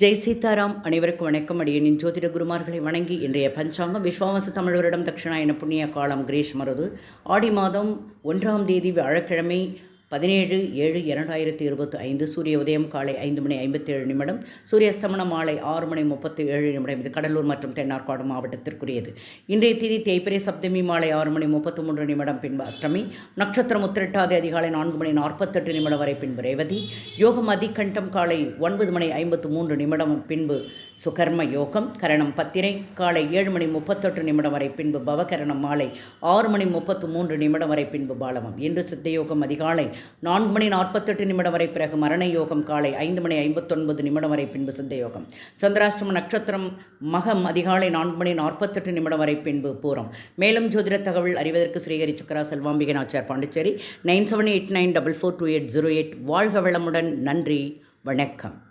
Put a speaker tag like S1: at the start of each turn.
S1: ஜெய் சீதாராம் அனைவருக்கும் வணக்கம். அடியனின் ஜோதிட குருமார்களை வணங்கி இன்றைய பஞ்சாங்கம் விஸ்வாவச தமிழரிடம் தட்சிணாயன புண்ணிய காலம் கிரீஷ் மருது ஆடி மாதம் ஒன்றாம் தேதி வியாழக்கிழமை பதினேழு ஏழு இரண்டாயிரத்தி இருபத்தி ஐந்து சூரிய உதயம் காலை ஐந்து மணி ஐம்பத்தேழு நிமிடம் சூரியஸ்தமன மாலை ஆறு மணி முப்பத்தி ஏழு நிமிடம். இது கடலூர் மற்றும் தென்னார்காடு மாவட்டத்திற்குரியது. இன்றைய தேதி தேய்பிரை சப்தமி மாலை ஆறு மணி முப்பத்தி மூன்று நிமிடம் பின்பு அஷ்டமி நட்சத்திரம் உத்திரட்டாதி அதிகாலை நான்கு மணி நாற்பத்தெட்டு நிமிடம் வரை பின்பு ரேவதி யோகம் அதிகண்டம் காலை ஒன்பது மணி ஐம்பத்து மூன்று நிமிடம் பின்பு சுகர்ம யோகம் கரணம் பத்திரை காலை ஏழு மணி முப்பத்தெட்டு நிமிடம் வரை பின்பு பவகரணம் மாலை ஆறு மணி முப்பத்து மூன்று நிமிடம் வரை பின்பு பாலமம். இன்று சித்த யோகம் அதிகாலை நான்கு மணி நாற்பத்தெட்டு நிமிடம் வரை பிறகு மரண யோகம் காலை ஐந்து மணி ஐம்பத்தொன்பது நிமிடம் வரை பின்பு சித்த யோகம் சந்திராஷ்டம நட்சத்திரம் மகம் அதிகாலை நான்கு மணி நாற்பத்தெட்டு நிமிடம் வரை பின்பு பூரம். மேலும் ஜோதிட தகவல் அறிவதற்கு ஸ்ரீஹரி சக்கரா Selvambigai Nachar Pondicherry. Nine seven eight nine double four two eight zero eight. வாழ்க வளமுடன். நன்றி. வணக்கம்.